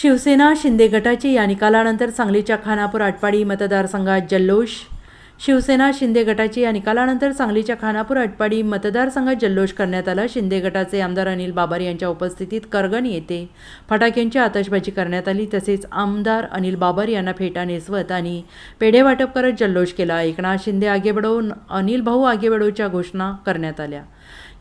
शिवसेना शिंदे गटाची या निकालानंतर सांगलीच्या खानापूर आटपाडी मतदारसंघात जल्लोष. शिवसेना शिंदे गटाची या निकालानंतर सांगलीच्या खानापूर आटपाडी मतदारसंघात जल्लोष करण्यात आला. शिंदे गटाचे आमदार अनिल बाबर यांच्या उपस्थितीत करगण येथे फटाक्यांची आतषबाजी करण्यात आली. तसेच आमदार अनिल बाबर यांना फेटा नेसवत आणि पेढे वाटप करत जल्लोष केला. एकनाथ शिंदे आगेबडो अनिल भाऊ आगेबडोच्या घोषणा करण्यात आल्या.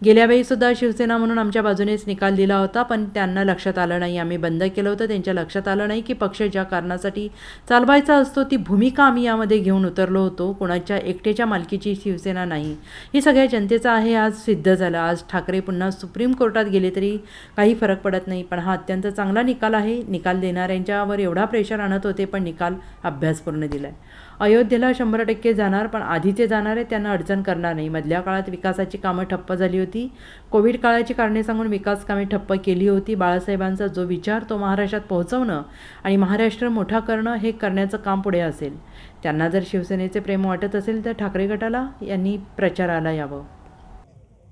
गेल्या वेळी सुद्धा शिवसेना म्हणून आमच्या बाजूनेच निकाल दिला होता पण त्यांना लक्षात आलं नाही. आम्ही बंद केलं होतं. त्यांच्या लक्षात आलं नाही की पक्ष ज्या कारणासाठी चालवायचा असतो ती भूमिका आम्ही यामध्ये घेऊन उतरलो होतो. कोणाच्या एकट्याच्या मालकीची शिवसेना नाही. ही सगळ्या जनतेचं आहे. आज सिद्ध झालं. आज ठाकरे पुन्हा सुप्रीम कोर्टात गेले तरी काही फरक पडत नाही. पण हा अत्यंत चांगला निकाल आहे. निकाल देणाऱ्यांच्यावर एवढा प्रेशर आणत होते पण निकाल अभ्यासपूर्ण दिला आहे अयोध्येला शंभर टक्के जाणार पण आधीचे जाणारे त्यांना अडचण करणार नाही. मधल्या काळात विकासाची कामं ठप्प झाली होती. कोविड काळाची कारणे सांगून विकास कामे ठप्प केली होती. बाळासाहेबांचा जो विचार तो महाराष्ट्रात पोहोचवणं आणि महाराष्ट्र मोठा करणं हे करण्याचं काम पुढे असेल. त्यांना जर शिवसेनेचे प्रेम वाटत असेल तर ठाकरे गटाला यांनी प्रचाराला यावं.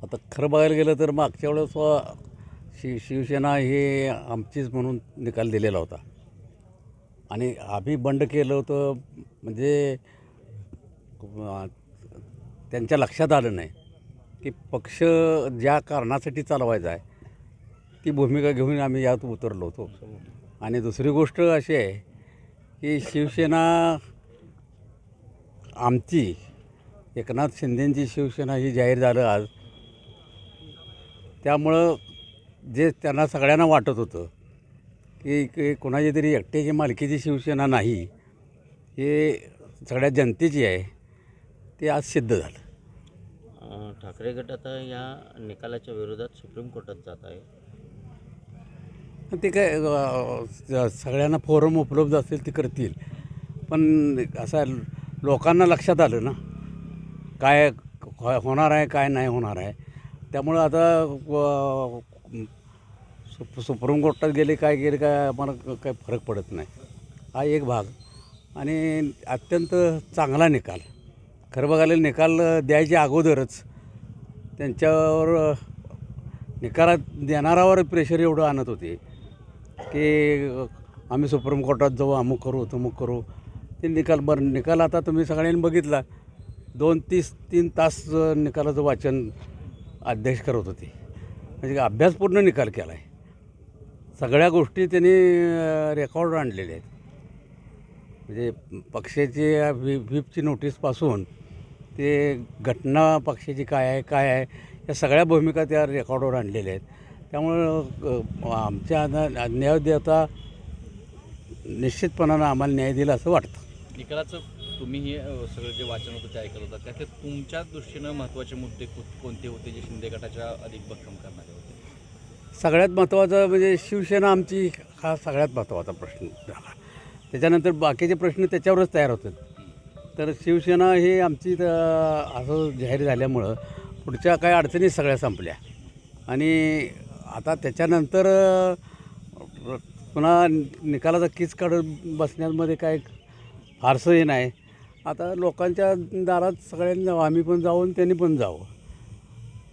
आता खरं बघायला गेलं तर मागच्या वेळेस शि शिवसेना हे आमचीच म्हणून निकाल दिलेला होता. आणि आम्ही बंड केलं होतं म्हणजे त्यांच्या लक्षात आलं नाही की पक्ष ज्या कारणासाठी चालवायचा आहे ती भूमिका घेऊन आम्ही यात उतरलो होतो. आणि दुसरी गोष्ट अशी आहे की शिवसेना आमची एकनाथ शिंदेंची शिवसेना ही जाहीर झालं आज. त्यामुळं जे त्यांना सगळ्यांना वाटत होतं की की कोणाची तरी एकट्याची मालकीची शिवसेना नाही हे सगळ्या जनतेची आहे. ते आज सिद्ध झालं. ठाकरे गट आता या निकालाच्या विरोधात सुप्रीम कोर्टात जात आहे. ते काय अं, सगळ्यांना फोरम उपलब्ध असेल ते करतील. पण असं लोकांना लक्षात आलं ना काय हो- होणार आहे काय नाही होणार आहे. त्यामुळं आता सुप सुप्रीम कोर्टात गेले काय गेले काय आम्हाला काय फरक पडत नाही. हा एक भाग. आणि अत्यंत चांगला निकाल. खरं बघायला निकाल द्यायच्या अगोदरच त्यांच्यावर निकालात देणारावर प्रेशर एवढं आणत होते की आम्ही सुप्रीम कोर्टात जाऊ अमुक करू तमुक करू. ते निकाल बरं निकाल आता तुम्ही सगळ्यांनी बघितला. दोन तीस तीन तास निकालाचं वाचन अध्यक्ष करत होते. म्हणजे अभ्यासपूर्ण निकाल केला आहे सगळ्या गोष्टी त्यांनी रेकॉर्ड आणलेल्या आहेत. म्हणजे पक्षाची व्ही व्हीपची नोटीसपासून ते घटना पक्षाची काय आहे काय आहे या सगळ्या भूमिका त्या रेकॉर्डवर आणलेल्या आहेत. त्यामुळं आमच्या न- न्यायदेवता निश्चितपणानं आम्हाला न्याय दिला असं वाटतं. निकालाचं तुम्ही हे सगळं जे वाचन होतं ते ऐकलं होतं. त्यात तुमच्या दृष्टीनं महत्त्वाचे मुद्दे कोणते होते जे शिंदे गटाच्या अधिक भक्कम करणारे होते? सगळ्यात महत्त्वाचं म्हणजे शिवसेना आमची हा सगळ्यात महत्त्वाचा प्रश्न झाला. त्याच्यानंतर बाकीचे प्रश्न त्याच्यावरच तयार होतात. तर शिवसेना ही आमची तर असं जाहीर झाल्यामुळं पुढच्या काही अडचणी सगळ्या संपल्या. आणि आता त्याच्यानंतर पुन्हा निकालाचा कीच काढत बसण्यामध्ये काय फारसं हे नाही. आता लोकांच्या दारात सगळ्यांनी जावं आम्ही पण जाऊ आणि त्यांनी पण जावं.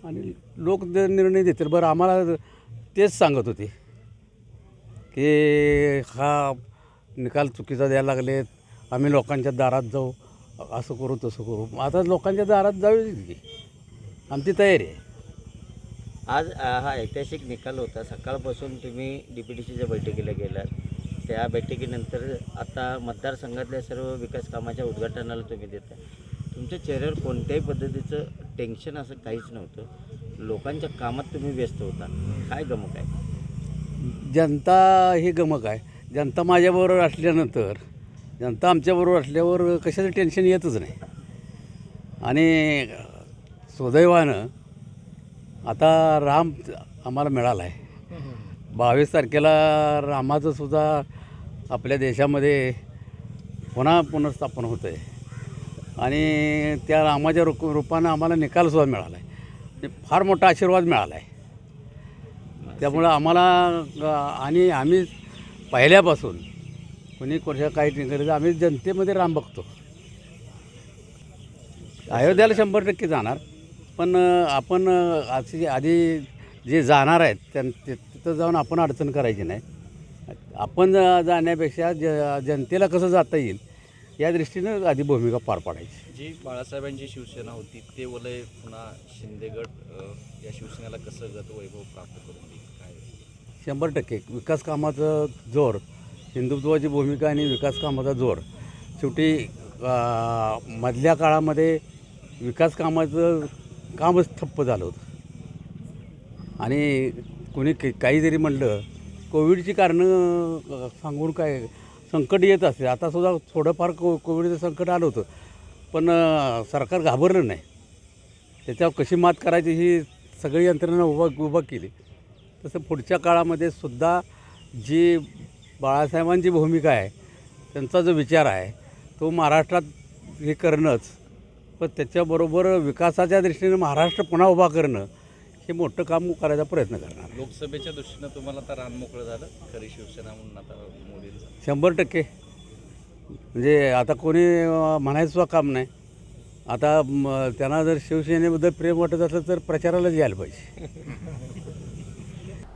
आणि लोक निर्णय देतील बरं आम्हाला तेच सांगत होते की हा निकाल चुकीचा द्यायला लागलेत. आम्ही लोकांच्या दारात जाऊ. असं करू तसं करू. आता लोकांच्या दारात जाऊ की? आमची तयारी आहे. आज हा ऐतिहासिक निकाल होता. सकाळपासून तुम्ही डी पी डी सीच्या बैठकीला गेलात. त्या बैठकीनंतर आता मतदारसंघातल्या सर्व विकास कामाच्या उद्घाटनाला तुम्ही देता. तुमच्या चेहऱ्यावर कोणत्याही पद्धतीचं टेन्शन असं काहीच नव्हतं. लोकांच्या कामात तुम्ही व्यस्त होता. काय गमक आहे? जनता ही गमक आहे. जनता माझ्याबरोबर असल्यानंतर जनता आमच्याबरोबर असल्यावर कशाचं टेन्शन येतच नाही. आणि सुदैवानं आता राम आम्हाला मिळाला आहे बावीस तारखेला रामाचं सुद्धा आपल्या देशामध्ये पुन्हा पुनर्स्थापन होतं आहे आणि त्या रामाच्या रूप रूपानं आम्हाला निकालसुद्धा मिळाला आहे म्हणजे फार मोठा आशीर्वाद मिळाला आहे त्यामुळं आम्हाला आणि आम्ही पहिल्यापासून. कोणी कोणत्या काही नाही करत. आम्ही जनतेमध्ये राम बघतो. अयोध्याला शंभर टक्के जाणार. पण आपण अ, आधी आधी जे जाणार आहेत त्यां ते- तिथं जाऊन आपण अडचण करायची नाही. आपण जाण्यापेक्षा ज जनतेला कसं जाता येईल या दृष्टीनं आधी भूमिका पार पाडायची. जी बाळासाहेबांची शिवसेना होती ते वलय पुन्हा शिंदेगड या शिवसेनेला कसं गत वैभव प्राप्त करून देईल? शंभर टक्के. विकास कामाचं जोर हिंदुत्वाची भूमिका आणि विकास कामाचा जोर. शेवटी मधल्या काळामध्ये विकास कामाचं कामच ठप्प झालं होतं. आणि कोणी के- काही जरी म्हणलं कोविडची कारणं सांगून काय संकट येत असते आतासुद्धा थोडंफार को कोविडचं संकट आलं होतं. पण सरकार घाबरलं नाही. त्याच्यावर कशी मात करायची ही सगळी यंत्रणा उभा उभा केली. तसं पुढच्या काळामध्ये सुद्धा जी बाळासाहेबांची भूमिका आहे त्यांचा जो विचार आहे तो महाराष्ट्रात हे करणंच पण त्याच्याबरोबर विकासाच्या दृष्टीने महाराष्ट्र पुन्हा उभा करणं हे मोठं काम करायचा प्रयत्न करणार. लोकसभेच्या दृष्टीनं तुम्हाला आता रान मोकळं झालं? खरी शिवसेना म्हणून आता मोदींचं. शंभर टक्के. म्हणजे आता कोणी म्हणायचं काम नाही. आता त्यांना जर शिवसेनेबद्दल प्रेम वाटत असलं तर प्रचारालाच यायला पाहिजे.